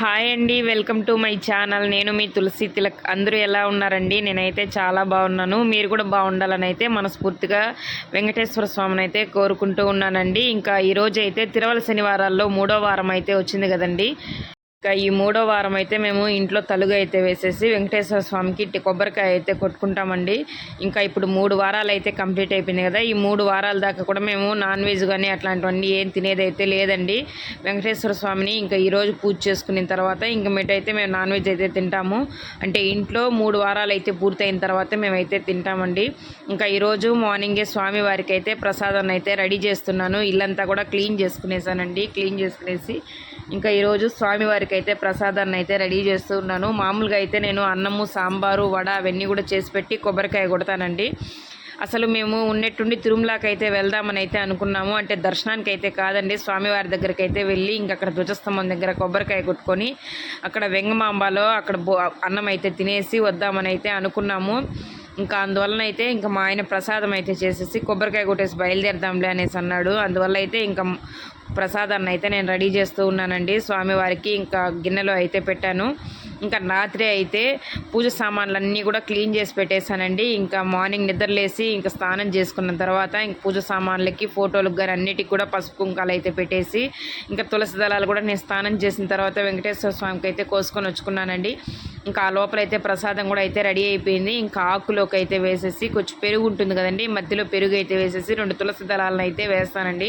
Hi అండి welcome to my channel. నేను మీ తులసి తిలక్. అందరూ ఎలా ఉన్నారండి? నేనైతే చాలా బాగున్నాను. మీరు కూడా బాగుండాలని అయితే మనస్ఫూర్తిగా వెంకటేశ్వర స్వామిని అయితే కోరుకుంటూ ఉన్నానండి. ఇంకా ఈరోజు అయితే తిరువల శనివారాల్లో మూడో వారం అయితే వచ్చింది కదండి. ఇంకా ఈ మూడో వారం అయితే మేము ఇంట్లో తలుగు అయితే వేసేసి వెంకటేశ్వర స్వామికి కొబ్బరికాయ అయితే కొట్టుకుంటామండి. ఇంకా ఇప్పుడు మూడు వారాలు అయితే కంప్లీట్ అయిపోయింది కదా ఈ మూడు వారాల దాకా కూడా మేము నాన్ వెజ్ కానీ అట్లాంటివన్నీ ఏం తినేది అయితే లేదండి. వెంకటేశ్వర స్వామిని ఇంకా ఈరోజు పూజ చేసుకున్న తర్వాత ఇంకా మీటైతే మేము నాన్ వెజ్ అయితే తింటాము. అంటే ఇంట్లో మూడు వారాలు అయితే పూర్తయిన తర్వాత మేమైతే తింటామండి. ఇంకా ఈరోజు మార్నింగే స్వామి వారికి అయితే ప్రసాదాన్ని అయితే రెడీ చేస్తున్నాను. ఇల్లంతా కూడా క్లీన్ చేసుకునేసానండి. క్లీన్ చేసుకునేసి ఇంకా ఈరోజు స్వామివారికి అయితే ప్రసాదాన్ని అయితే రెడీ చేస్తూ ఉన్నాను. మామూలుగా అయితే నేను అన్నము సాంబారు వడ అవన్నీ కూడా చేసి పెట్టి కొబ్బరికాయ కొడతానండి. అసలు మేము ఉన్నట్టుండి తిరుమలకి అయితే వెళ్దామని అయితే అనుకున్నాము. అంటే దర్శనానికి అయితే కాదండి స్వామివారి దగ్గరికి అయితే వెళ్ళి ఇంక అక్కడ ధ్వజస్తంభం దగ్గర కొబ్బరికాయ కొట్టుకొని అక్కడ వెంగమాంబలో అక్కడ బో అన్నం అయితే తినేసి వద్దామని అయితే అనుకున్నాము. ఇంకా అందువలన అయితే ఇంకా మా ఆయన ప్రసాదం అయితే చేసేసి కొబ్బరికాయ కొట్టేసి బయలుదేరదాంలే అనేసి అన్నాడు. అందువల్ల అయితే ఇంకా ప్రసాదాన్ని అయితే నేను రెడీ చేస్తూ ఉన్నానండి. స్వామివారికి ఇంకా గిన్నెలో అయితే పెట్టాను. ఇంకా రాత్రి అయితే పూజ సామాన్లన్నీ కూడా క్లీన్ చేసి పెట్టేశానండి. ఇంకా మార్నింగ్ నిద్రలేసి ఇంకా స్నానం చేసుకున్న తర్వాత ఇంక పూజ సామాన్లకి ఫోటోలకు కానీ అన్నిటికి కూడా పసుపు కుంకాలు అయితే పెట్టేసి ఇంకా తులసి దళాలు కూడా నేను స్నానం చేసిన తర్వాత వెంకటేశ్వర స్వామికి అయితే కోసుకొని వచ్చుకున్నానండి. ఇంకా ఆ లోపల అయితే ప్రసాదం కూడా అయితే రెడీ అయిపోయింది. ఇంకా ఆకులోకి అయితే వేసేసి కొంచెం పెరుగు ఉంటుంది కదండి. మధ్యలో పెరుగు అయితే వేసేసి రెండు తులసి దళాలను అయితే వేస్తానండి.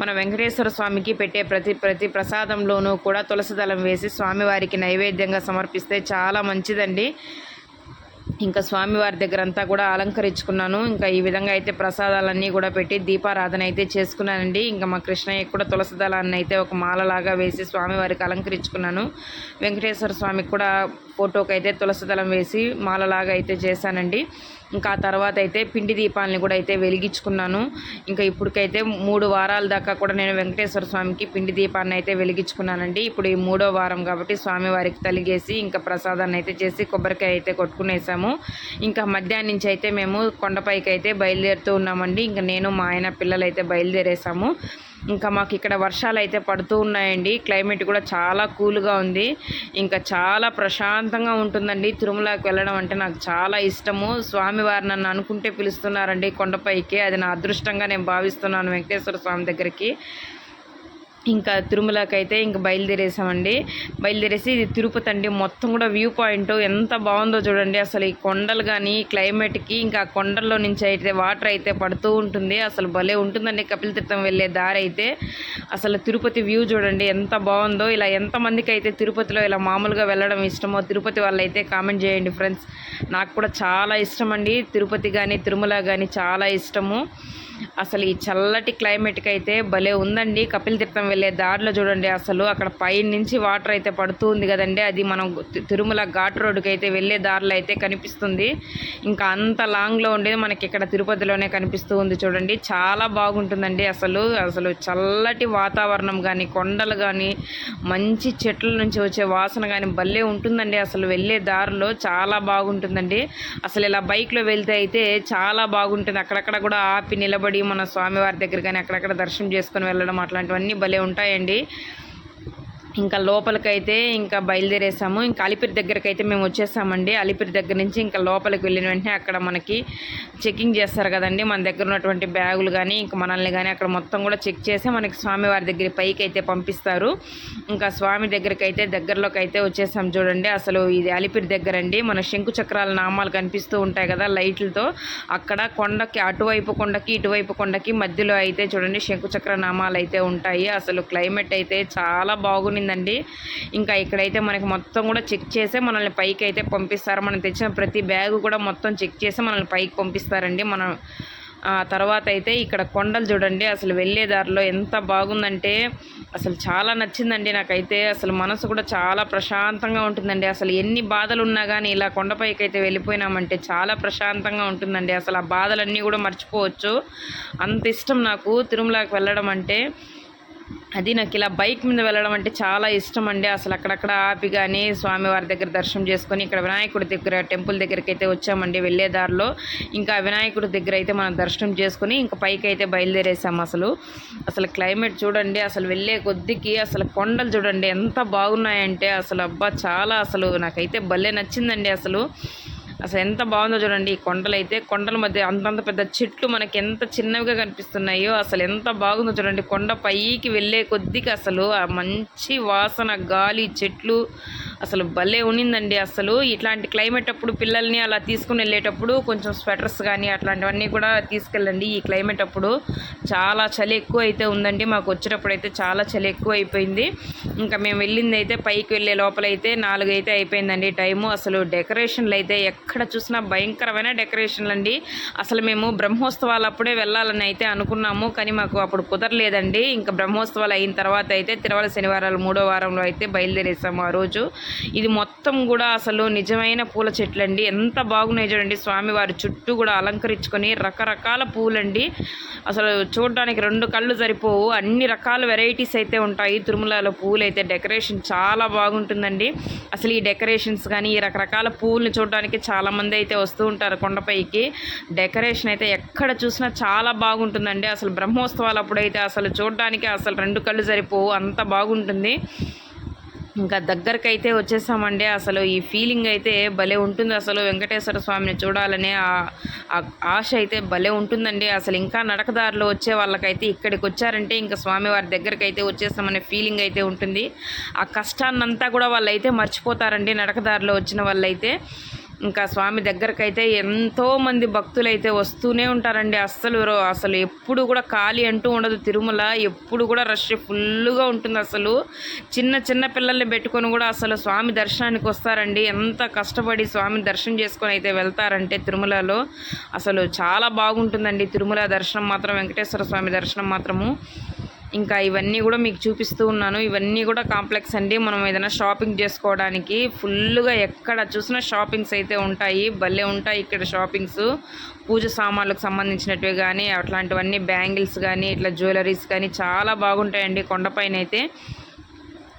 మన వెంకటేశ్వర స్వామికి పెట్టే ప్రతి ప్రతి ప్రసాదంలోనూ కూడా తులసి దళం వేసి స్వామివారికి నైవేద్యంగా సమర్పిస్తే చాలా మంచిదండి. ఇంకా స్వామివారి దగ్గర అంతా కూడా అలంకరించుకున్నాను. ఇంకా ఈ విధంగా అయితే ప్రసాదాలన్నీ కూడా పెట్టి దీపారాధన అయితే చేసుకున్నానండి. ఇంకా మా కృష్ణయ్య కూడా తులసి దళాన్ని అయితే ఒక మాలలాగా వేసి స్వామివారికి అలంకరించుకున్నాను. వెంకటేశ్వర స్వామికి కూడా ఫోటోకి అయితే తులసి దళం వేసి మాలలాగా అయితే చేశానండి. ఇంకా ఆ తర్వాత అయితే పిండి దీపాలని కూడా అయితే వెలిగించుకున్నాను. ఇంకా ఇప్పటికైతే మూడు వారాల దాకా కూడా నేను వెంకటేశ్వర స్వామికి పిండి దీపాన్ని అయితే వెలిగించుకున్నానండి. ఇప్పుడు ఈ మూడో వారం కాబట్టి స్వామివారికి తలిగేసి ఇంకా ప్రసాదాన్ని అయితే చేసి కొబ్బరికాయ అయితే కొట్టుకునేసాము. ఇంకా మధ్యాహ్నం నుంచి అయితే మేము కొండపైకి అయితే బయలుదేరుతూ ఉన్నామండి. ఇంకా నేను మా ఆయన పిల్లలు అయితే బయలుదేరేసాము. ఇంకా మాకు ఇక్కడ వర్షాలు అయితే పడుతూ ఉన్నాయండి. క్లైమేట్ కూడా చాలా కూల్గా ఉంది. ఇంకా చాలా ప్రశాంతంగా ఉంటుందండి. తిరుమలకి వెళ్ళడం అంటే నాకు చాలా ఇష్టము. స్వామివారు నన్ను అనుకుంటే పిలుస్తున్నారండి కొండపైకి. అది నా అదృష్టంగా నేను భావిస్తున్నాను వెంకటేశ్వర స్వామి దగ్గరికి. ఇంకా తిరుమలకి అయితే ఇంకా బయలుదేరేసామండి. బయలుదేరేసి ఇది తిరుపతి అండి. మొత్తం కూడా వ్యూ పాయింట్ ఎంత బాగుందో చూడండి. అసలు ఈ కొండలు కానీ క్లైమేట్కి ఇంకా కొండల్లో నుంచి అయితే వాటర్ అయితే పడుతూ ఉంటుంది. అసలు భలే ఉంటుందండి కపిల తీర్థం వెళ్ళే దారి అయితే. అసలు తిరుపతి వ్యూ చూడండి ఎంత బాగుందో. ఇలా ఎంతమందికి అయితే తిరుపతిలో ఇలా మామూలుగా వెళ్ళడం ఇష్టమో తిరుపతి వాళ్ళైతే కామెంట్ చేయండి ఫ్రెండ్స్. నాకు కూడా చాలా ఇష్టం అండి. తిరుపతి కానీ తిరుమల కానీ చాలా ఇష్టము. అసలు ఈ చల్లటి క్లైమేట్కి అయితే భలే ఉందండి. కపిల తీర్థం వెళ్ళే దారిలో చూడండి అసలు. అక్కడ పై నుంచి వాటర్ అయితే పడుతుంది కదండి. అది మనం తిరుమల ఘాట్ రోడ్డుకి అయితే వెళ్ళే దారిలో అయితే కనిపిస్తుంది. ఇంకా అంత లాంగ్లో ఉండేది మనకి ఇక్కడ తిరుపతిలోనే కనిపిస్తూ ఉంది చూడండి. చాలా బాగుంటుందండి అసలు. అసలు చల్లటి వాతావరణం కానీ కొండలు కానీ మంచి చెట్ల నుంచి వచ్చే వాసన కానీ భలే ఉంటుందండి అసలు వెళ్ళే దారిలో. చాలా బాగుంటుందండి. అసలు ఇలా బైక్లో వెళ్తే అయితే చాలా బాగుంటుంది. అక్కడక్కడ కూడా ఆపి నిలబడి మన స్వామివారి దగ్గర కానీ అక్కడక్కడ దర్శనం చేసుకొని వెళ్ళడం అట్లాంటివన్నీ భలే ఉంటాయండి. ఇంకా లోపలికైతే ఇంకా బయలుదేరేసాము. ఇంకా అలిపిరి దగ్గరికి అయితే మేము వచ్చేసామండి. అలిపిరి దగ్గర నుంచి ఇంకా లోపలికి వెళ్ళిన వెంటనే అక్కడ మనకి చెకింగ్ చేస్తారు కదండి. మన దగ్గర ఉన్నటువంటి బ్యాగులు కానీ ఇంకా మనల్ని కానీ అక్కడ మొత్తం కూడా చెక్ చేసి మనకి స్వామివారి దగ్గర పైకి అయితే పంపిస్తారు. ఇంకా స్వామి దగ్గరికి అయితే దగ్గరలోకి అయితే వచ్చేసాం చూడండి. అసలు ఇది అలిపిరి దగ్గర అండి. మన శంకు చక్రాల నామాలు కనిపిస్తూ ఉంటాయి కదా లైట్లతో. అక్కడ కొండకి అటువైపు కొండకి ఇటువైపు కొండకి మధ్యలో అయితే చూడండి శంకు చక్ర నామాలు అయితే ఉంటాయి. అసలు క్లైమేట్ అయితే చాలా బాగుంది ఉందండి ఇంకా ఇక్కడైతే మనకి మొత్తం కూడా చెక్ చేసే మనల్ని పైకి అయితే పంపిస్తారు. మనం తెచ్చిన ప్రతి బ్యాగ్ కూడా మొత్తం చెక్ చేసి మనల్ని పైకి పంపిస్తారండి. మనం తర్వాత అయితే ఇక్కడ కొండలు చూడండి. అసలు వెళ్ళే దారిలో ఎంత బాగుందంటే అసలు చాలా నచ్చిందండి నాకైతే. అసలు మనసు కూడా చాలా ప్రశాంతంగా ఉంటుందండి. అసలు ఎన్ని బాధలు ఉన్నా కానీ ఇలా కొండపైకి అయితే వెళ్ళిపోయినామంటే చాలా ప్రశాంతంగా ఉంటుందండి. అసలు ఆ బాధలన్నీ కూడా మర్చిపోవచ్చు. అంత ఇష్టం నాకు తిరుమలకి వెళ్ళడం అంటే. అది నాకు ఇలా బైక్ మీద వెళ్ళడం అంటే చాలా ఇష్టం అండి. అసలు అక్కడక్కడ ఆపి కానీ స్వామివారి దగ్గర దర్శనం చేసుకొని ఇక్కడ వినాయకుడి దగ్గర టెంపుల్ దగ్గరికి అయితే వచ్చామండి వెళ్ళే దారిలో. ఇంకా వినాయకుడి దగ్గర అయితే మనం దర్శనం చేసుకొని ఇంకా పైకి అయితే బయలుదేరేసాం అసలు. అసలు క్లైమేట్ చూడండి అసలు వెళ్ళే కొద్దికి అసలు కొండలు చూడండి ఎంత బాగున్నాయంటే అసలు అబ్బా చాలా అసలు నాకైతే భలే నచ్చిందండి అసలు. అసలు ఎంత బాగుందో చూడండి ఈ కొండలు అయితే కొండల మధ్య అంతంత పెద్ద చెట్లు మనకి ఎంత చిన్నవిగా కనిపిస్తున్నాయో అసలు ఎంత బాగుందో చూడండి. కొండ పైకి వెళ్ళే కొద్దికి అసలు ఆ మంచి వాసన గాలి చెట్లు అసలు భలే ఉన్నిందండి అసలు. ఇట్లాంటి క్లైమేట్ అప్పుడు పిల్లల్ని అలా తీసుకుని వెళ్ళేటప్పుడు కొంచెం స్వెటర్స్ కానీ అట్లాంటివన్నీ కూడా తీసుకెళ్ళండి ఈ క్లైమేట్ అప్పుడు. చాలా చలి ఎక్కువ అయితే ఉందండి. మాకు వచ్చేటప్పుడు అయితే చాలా చలి ఎక్కువ అయిపోయింది ఇంకా మేము వెళ్ళింది అయితే పైకి వెళ్ళే లోపల అయితే నాలుగు అయితే అయిపోయిందండి టైము. అసలు డెకరేషన్లు అయితే ఎక్కడ చూసినా భయంకరమైన డెకరేషన్లు అండి అసలు మేము బ్రహ్మోత్సవాలు అప్పుడే వెళ్ళాలని అయితే అనుకున్నాము. కానీ మాకు అప్పుడు కుదరలేదండి. ఇంకా బ్రహ్మోత్సవాలు అయిన తర్వాత అయితే తిరువల శనివారాలు మూడో వారంలో అయితే బయలుదేరేసాము ఆ రోజు. ఇది మొత్తం కూడా అసలు నిజమైన పూల చెట్లు అండి ఎంత బాగున్నాయి చూడండి. స్వామివారి చుట్టూ కూడా అలంకరించుకొని రకరకాల పూలండి. అసలు చూడడానికి రెండు కళ్ళు సరిపోవు. అన్ని రకాల వెరైటీస్ అయితే ఉంటాయి. తిరుమలలో పూలు అయితే డెకరేషన్ చాలా బాగుంటుందండి. అసలు ఈ డెకరేషన్స్ కానీ ఈ రకరకాల పూలను చూడడానికి చాలామంది అయితే వస్తూ ఉంటారు కొండపైకి. డెకరేషన్ అయితే ఎక్కడ చూసినా చాలా బాగుంటుందండి. అసలు బ్రహ్మోత్సవాలు అప్పుడైతే అసలు చూడడానికి అసలు రెండు కళ్ళు సరిపోవు. అంత బాగుంటుంది. ఇంకా దగ్గరకు అయితే వచ్చేసామండి. అసలు ఈ ఫీలింగ్ అయితే భలే ఉంటుంది. అసలు వెంకటేశ్వర స్వామిని చూడాలనే ఆ ఆశ అయితే భలే ఉంటుందండి. అసలు ఇంకా నడకదారులు వచ్చే వాళ్ళకైతే ఇక్కడికి వచ్చారంటే ఇంకా స్వామివారి దగ్గరికి అయితే వచ్చేసామనే ఫీలింగ్ అయితే ఉంటుంది. ఆ కష్టాన్నంతా కూడా వాళ్ళు అయితే మర్చిపోతారండి. నడకదారిలో వచ్చిన వాళ్ళైతే. ఇంకా స్వామి దగ్గరకు అయితే ఎంతో మంది భక్తులు అయితే వస్తూనే ఉంటారండి. అస్సలు అసలు ఎప్పుడు కూడా ఖాళీ అంటూ ఉండదు. తిరుమల ఎప్పుడు కూడా రష్ ఫుల్గా ఉంటుంది అసలు. చిన్న చిన్న పిల్లల్ని పెట్టుకొని కూడా అసలు స్వామి దర్శనానికి వస్తారండి. ఎంత కష్టపడి స్వామి దర్శనం చేసుకొని అయితే వెళ్తారంటే తిరుమలలో. అసలు చాలా బాగుంటుందండి తిరుమల దర్శనం మాత్రం వెంకటేశ్వర స్వామి దర్శనం మాత్రము. ఇంకా ఇవన్నీ కూడా మీకు చూపిస్తూ ఉన్నాను. ఇవన్నీ కూడా కాంప్లెక్స్ అండి. మనం ఏదైనా షాపింగ్ చేసుకోవడానికి ఫుల్గా ఎక్కడ చూసినా షాపింగ్స్ అయితే ఉంటాయి. భలే ఉంటాయి ఇక్కడ షాపింగ్స్. పూజ సామాన్లకు సంబంధించినవి కానీ అట్లాంటివన్నీ బ్యాంగిల్స్ కానీ ఇట్లా జ్యువెలరీస్ కానీ చాలా బాగుంటాయండి కొండపైన అయితే.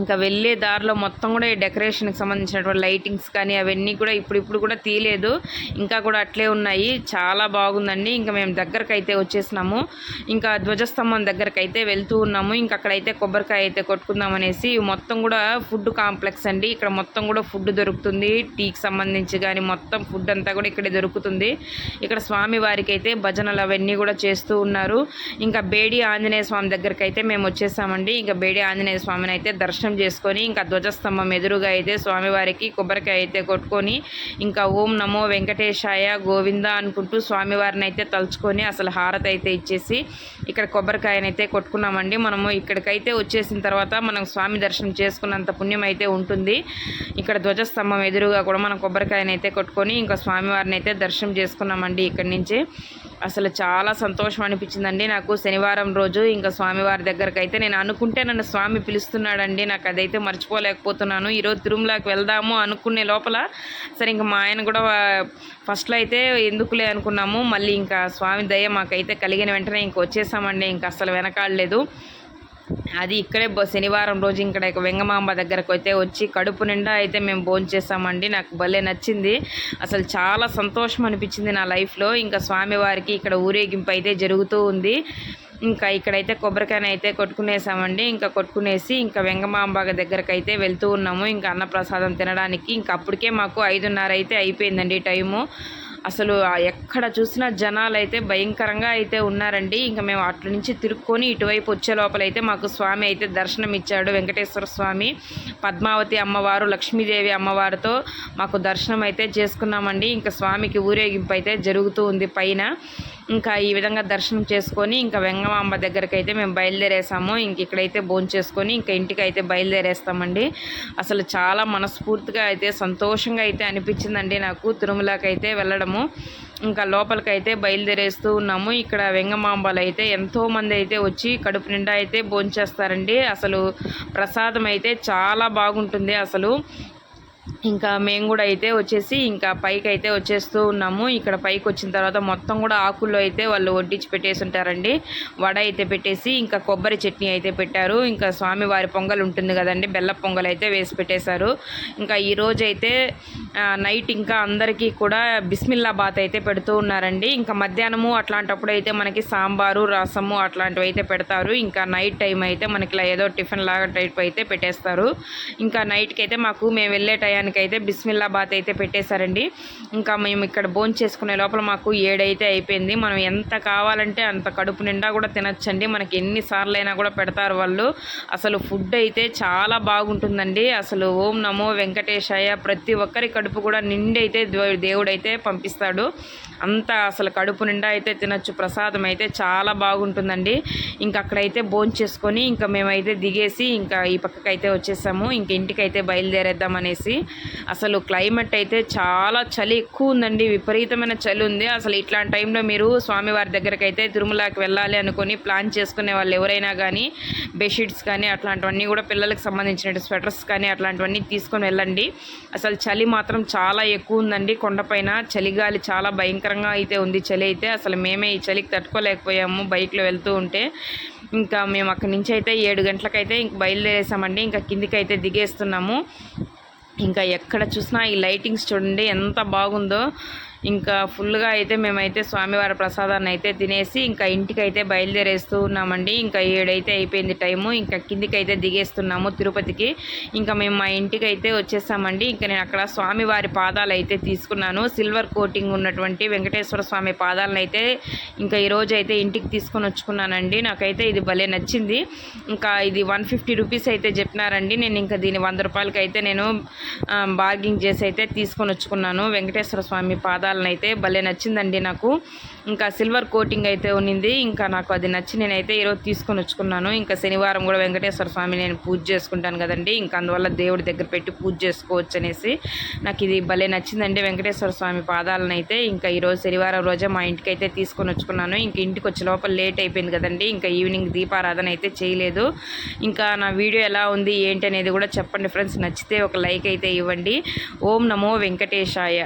ఇంకా వెళ్ళే దారిలో మొత్తం కూడా ఈ డెకరేషన్కి సంబంధించినటువంటి లైటింగ్స్ కానీ అవన్నీ కూడా ఇప్పుడు ఇప్పుడు కూడా తీయలేదు. ఇంకా కూడా అట్లే ఉన్నాయి. చాలా బాగుందండి. ఇంకా మేము దగ్గరకు అయితే వచ్చేసినాము. ఇంకా ధ్వజస్తంభం దగ్గరకు అయితే వెళ్తూ ఉన్నాము. ఇంకా అక్కడైతే కొబ్బరికాయ అయితే కొట్టుకుందాం అనేసి మొత్తం కూడా ఫుడ్ కాంప్లెక్స్ అండి. ఇక్కడ మొత్తం కూడా ఫుడ్ దొరుకుతుంది. టీకి సంబంధించి కానీ మొత్తం ఫుడ్ అంతా కూడా ఇక్కడే దొరుకుతుంది. ఇక్కడ స్వామి వారికి అయితే భజనలు అవన్నీ కూడా చేస్తూ ఉన్నారు. ఇంకా బేడి ఆంజనేయ స్వామి దగ్గరికి అయితే మేము వచ్చేసామండి. ఇంకా బేడి ఆంజనేయ స్వామిని అయితే దర్శనం దర్శనం చేసుకొని ఇంకా ధ్వజస్తంభం ఎదురుగా అయితే స్వామివారికి కొబ్బరికాయ అయితే కొట్టుకొని ఇంకా ఓం నమో వెంకటేశాయ గోవింద అనుకుంటూ స్వామివారిని అయితే తలుచుకొని అసలు హారతి అయితే ఇచ్చేసి ఇక్కడ కొబ్బరికాయనైతే కొట్టుకున్నామండి. మనము ఇక్కడికైతే వచ్చేసిన తర్వాత మనం స్వామి దర్శనం చేసుకున్నంత పుణ్యం అయితే ఉంటుంది. ఇక్కడ ధ్వజస్తంభం ఎదురుగా కూడా మనం కొబ్బరికాయనైతే కొట్టుకొని ఇంకా స్వామివారిని అయితే దర్శనం చేసుకున్నామండి ఇక్కడి నుంచి. అసలు చాలా సంతోషం అనిపించిందండి నాకు శనివారం రోజు ఇంకా స్వామివారి దగ్గరకు అయితే నేను అనుకుంటే నన్ను స్వామి పిలుస్తున్నాడండి. నాకు అదైతే మర్చిపోలేకపోతున్నాను. ఈరోజు తిరుమలకి వెళ్దాము అనుకునే లోపల సరే ఇంకా మా ఆయన కూడా ఫస్ట్లో అయితే ఎందుకులే అనుకున్నాము. మళ్ళీ ఇంకా స్వామి దయ మాకైతే కలిగిన వెంటనే ఇంక వచ్చేసామండి. ఇంకా అసలు వెనకాడలేదు. అది ఇక్కడే శనివారం రోజు ఇక్కడ వెంగమాంబ దగ్గరకు అయితే వచ్చి కడుపు నిండా అయితే మేము భోంచేసామండి నాకు భలే నచ్చింది. అసలు చాలా సంతోషం అనిపించింది నా లైఫ్లో. ఇంకా స్వామివారికి ఇక్కడ ఊరేగింపు అయితే జరుగుతూ ఉంది. ఇంకా ఇక్కడైతే కొబ్బరికాయ అయితే కొట్టుకునేసామండి. ఇంకా కొట్టుకునేసి ఇంకా వెంగమాంబాగ దగ్గరకు అయితే వెళ్తూ ఉన్నాము. ఇంకా అన్నప్రసాదం తినడానికి ఇంకా అప్పటికే మాకు ఐదున్నర అయితే అయిపోయిందండి టైము. అసలు ఎక్కడ చూసినా జనాలు అయితే భయంకరంగా అయితే ఉన్నారండి. ఇంకా మేము అట్ల నుంచి తిరుక్కొని ఇటువైపు వచ్చే లోపలైతే మాకు స్వామి అయితే దర్శనం ఇచ్చాడు వెంకటేశ్వర స్వామి. పద్మావతి అమ్మవారు లక్ష్మీదేవి అమ్మవారితో మాకు దర్శనం అయితే చేసుకున్నామండి. ఇంకా స్వామికి ఊరేగింపు అయితే జరుగుతూ ఉంది పైన. ఇంకా ఈ విధంగా దర్శనం చేసుకొని ఇంకా వెంగమాంబ దగ్గరికి అయితే మేము బయలుదేరేసాము. ఇంక ఇక్కడైతే భోజనం చేసుకొని ఇంకా ఇంటికి అయితే బయలుదేరేస్తామండి. అసలు చాలా మనస్ఫూర్తిగా అయితే సంతోషంగా అయితే అనిపించిందండి నాకు తిరుమలకి అయితే వెళ్ళడము. ఇంకా లోపలికైతే బయలుదేరేస్తూ ఉన్నాము. ఇక్కడ వెంగమాంబలు అయితే ఎంతోమంది అయితే వచ్చి కడుపు నిండా అయితే భోంచేస్తారండి అసలు ప్రసాదం అయితే చాలా బాగుంటుంది అసలు. ఇంకా మేము కూడా అయితే వచ్చేసి ఇంకా పైకి అయితే వచ్చేస్తూ ఉన్నాము. ఇక్కడ పైకి వచ్చిన తర్వాత మొత్తం కూడా ఆకుల్లో అయితే వాళ్ళు వడ్డించి పెట్టేసి ఉంటారండి. వడ అయితే పెట్టేసి ఇంకా కొబ్బరి చట్నీ అయితే పెట్టారు. ఇంకా స్వామివారి పొంగల్ ఉంటుంది కదండి బెల్ల పొంగల్ అయితే వేసి పెట్టేశారు. ఇంకా ఈరోజు అయితే నైట్ ఇంకా అందరికీ కూడా బిస్మిల్లా బాత్ అయితే పెడుతూ ఉన్నారండి. ఇంకా మధ్యాహ్నము అట్లాంటప్పుడు అయితే మనకి సాంబారు రసము అట్లాంటివి అయితే పెడతారు. ఇంకా నైట్ టైం అయితే మనకి ఇలా ఏదో టిఫిన్ లాగా టైప్ అయితే పెట్టేస్తారు. ఇంకా నైట్కి అయితే మాకు మేము వెళ్ళే టైం అయితే బిస్మిల్లా బాత్ అయితే పెట్టేశారండి. ఇంకా మేము ఇక్కడ భోజనం చేసుకునే లోపల మాకు ఏడైతే అయిపోయింది. మనం ఎంత కావాలంటే అంత కడుపు నిండా కూడా తినచ్చండి. మనకి ఎన్నిసార్లు అయినా కూడా పెడతారు వాళ్ళు. అసలు ఫుడ్ అయితే చాలా బాగుంటుందండి. అసలు ఓం నమో వెంకటేశాయ ప్రతి ఒక్కరి కడుపు కూడా నిండైతే దేవుడైతే పంపిస్తాడు. అంత అసలు కడుపు నిండా అయితే తినచ్చు. ప్రసాదం అయితే చాలా బాగుంటుందండి. ఇంకా అక్కడైతే భోజనం చేసుకొని ఇంకా మేమైతే దిగేసి ఇంకా ఈ పక్కకైతే వచ్చేసాము. ఇంక ఇంటికి అయితే బయలుదేరేద్దాం అనేసి అసలు క్లైమేట్ అయితే చాలా చలి ఎక్కువ ఉందండి విపరీతమైన చలి ఉంది. అసలు ఇట్లాంటి టైంలో మీరు స్వామివారి దగ్గరికి అయితే తిరుమలకి వెళ్ళాలి అనుకొని ప్లాన్ చేసుకునే వాళ్ళు ఎవరైనా కానీ బెడ్షీట్స్ కానీ అట్లాంటివన్నీ కూడా పిల్లలకు సంబంధించిన స్వెటర్స్ కానీ అట్లాంటివన్నీ తీసుకొని వెళ్ళండి. అసలు చలి మాత్రం చాలా ఎక్కువ ఉందండి. కొండపైన చలిగాలి చాలా భయంకరంగా అయితే ఉంది. చలి అయితే అసలు మేమే ఈ చలికి తట్టుకోలేకపోయాము బైక్లో వెళ్తూ ఉంటే. ఇంకా మేము అక్కడి నుంచి అయితే ఏడు గంటలకైతే ఇంక బయలుదేరేసామండి. ఇంకా కిందికి అయితే దిగేస్తున్నాము. ఇంకా ఎక్కడ చూసినా ఈ లైటింగ్స్ చూడండి ఎంత బాగుందో. ఇంకా ఫుల్గా అయితే మేమైతే స్వామివారి ప్రసాదాన్ని అయితే తినేసి ఇంకా ఇంటికి అయితే బయలుదేరేస్తూ ఉన్నామండి. ఇంకా ఏడైతే అయిపోయింది టైము ఇంకా కిందికైతే అయితే దిగేస్తున్నాము తిరుపతికి. ఇంకా మేము మా ఇంటికైతే వచ్చేసామండి. ఇంకా నేను అక్కడ స్వామివారి పాదాలు అయితే తీసుకున్నాను. సిల్వర్ కోటింగ్ ఉన్నటువంటి వెంకటేశ్వర స్వామి పాదాలను అయితే ఇంకా ఈరోజు అయితే ఇంటికి తీసుకొని వచ్చుకున్నానండి. నాకైతే ఇది భలే నచ్చింది. ఇంకా ఇది వన్ ఫిఫ్టీ రూపీస్ అయితే చెప్పినారండి. నేను ఇంకా దీని వంద రూపాయలకి అయితే నేను బార్గింగ్ చేసి అయితే తీసుకొని వచ్చుకున్నాను. వెంకటేశ్వర స్వామి పాదాలు పాదాలను అయితే భలే నచ్చిందండి నాకు. ఇంకా సిల్వర్ కోటింగ్ అయితే ఉన్నింది. ఇంకా నాకు అది నచ్చి నేనైతే ఈరోజు తీసుకొని వచ్చుకున్నాను. ఇంకా శనివారం కూడా వెంకటేశ్వర స్వామి నేను పూజ చేసుకుంటాను కదండి. ఇంకా అందువల్ల దేవుడి దగ్గర పెట్టి పూజ చేసుకోవచ్చు అనేసి నాకు ఇది భలే నచ్చిందండి వెంకటేశ్వర స్వామి పాదాలను అయితే ఇంకా ఈరోజు శనివారం రోజే మా ఇంటికి అయితే తీసుకొని వచ్చుకున్నాను. ఇంకా ఇంటికి వచ్చే లోపల లేట్ అయిపోయింది కదండి. ఇంకా ఈవినింగ్ దీపారాధన అయితే చేయలేదు. ఇంకా నా వీడియో ఎలా ఉంది ఏంటి అనేది కూడా చెప్పండి ఫ్రెండ్స్. నచ్చితే ఒక లైక్ అయితే ఇవ్వండి. ఓం నమో వెంకటేశాయ.